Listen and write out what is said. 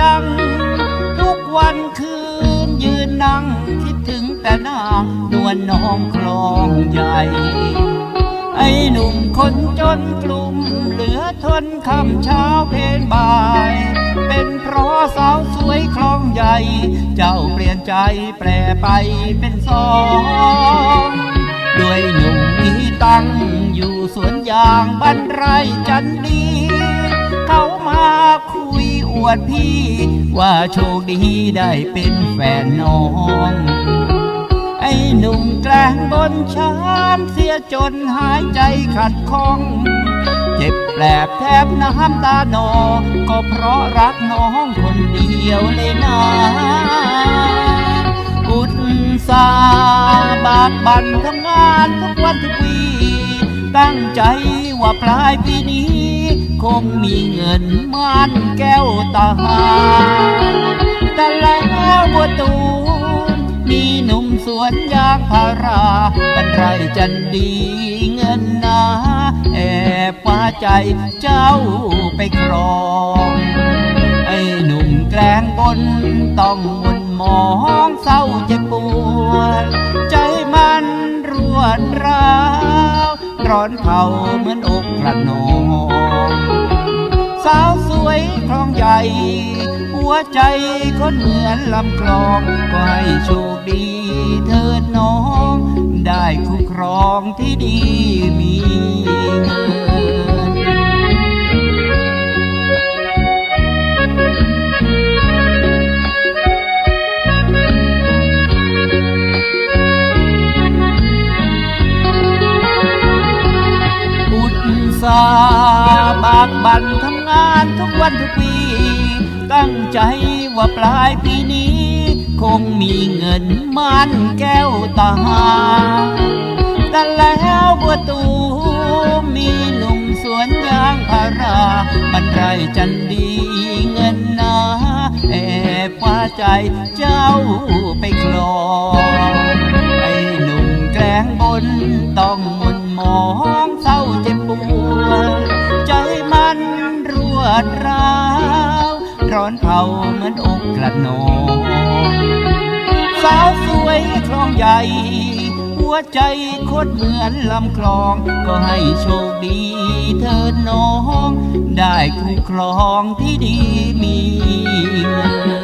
จัง ทุกวันคืนยืนนั่ง คิดถึงแต่น้านวลน้องคลองใหญ่ ไอ้หนุ่มคนจนกลุ่ม เหลือทนคำเช้าเพลนบ่าย เป็นเพราะสาวสวยคลองใหญ่ เจ้าเปลี่ยนใจแปรไปเป็นสองด้วยหนุ่มมีตังอยู่สวนยางบ้านไร่จันดี เขามาคุยอวดพี่ ว่าโชคดีได้เป็นแฟนน้อง ไอ้หนุ่มแกล้งบนช้ำเสียจนหายใจขัดข้อง เจ็บแปลบแทบน้ำตานอ ก็เพราะรักน้องคนเดียวเลยนะอุตสาบากบั่นทำงานทุกวันทุกวี ตั้งใจว่าปลายปีนี้ คงมีเงินม่านแก้วตาแต่แล้วบัวตูมมีหนุ่มสวนยางพาราบรรไรจันดีเงินนาแอบว่าใจเจ้าไปครองไอ้หนุ่มแกล้งบนต้องมนมองเศร้าเจ็บปวดใจมันรวดร้าวร้อนเผาเหมือนอกกระนอง สาวสวยคลองใหญ่ หัวใจคนเหมือนลำคลองก็ให้โชคดีเถิดน้อง ได้คู่ครองที่ดีมีเงินอุตสาบากบันทำง วันทุกปี ตั้งใจว่าปลายปีนี้ คงมีเงินม่นแก้วตา แต่แล้วบัวตูมีหนุ่มสวนยางพาราบรรไรจันดีเงินนาแอบว่าใจเจ้าไปคลอ เผาเหมือนอกกระนองสาวสวยคลองใหญ่ หัวใจโคตรเหมือนลำคลอง ก็ให้โชคดีเธอน้อง ได้คู่ครองที่ดีมีเงิน